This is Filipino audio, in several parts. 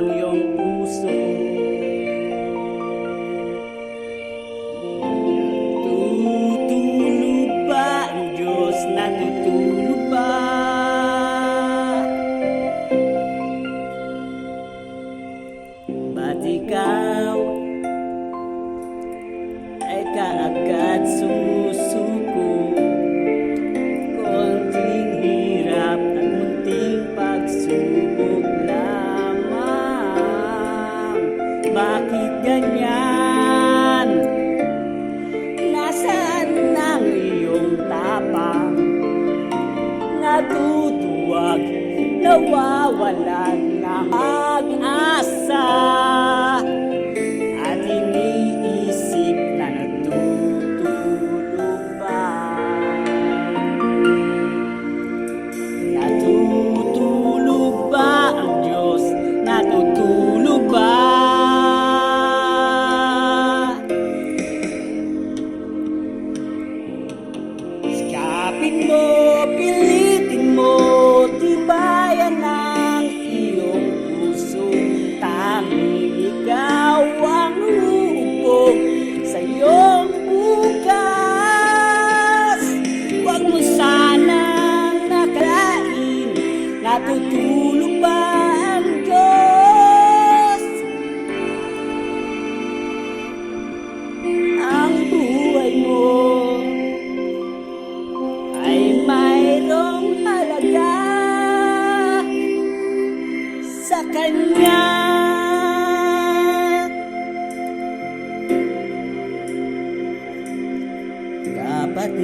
You. bakit ganyan? Nasaan ang iyong tapang? Natutuwag, nawawalan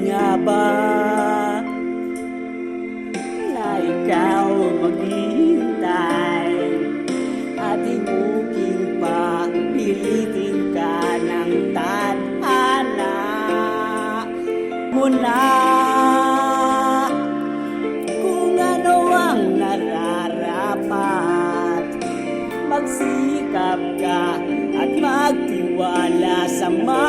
nga ba? Na ikaw maghihintay at imukin pa pilitin ka ng tadhana. Muna kung ano ang nararapat magsikap ka at magtiwala sa mga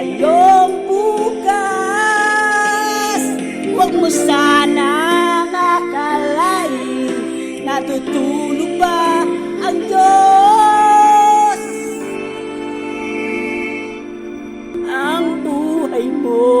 sa'yong bukas Huwag mo sana akalain Natutulog ba ang Diyos. Ang buhay mo.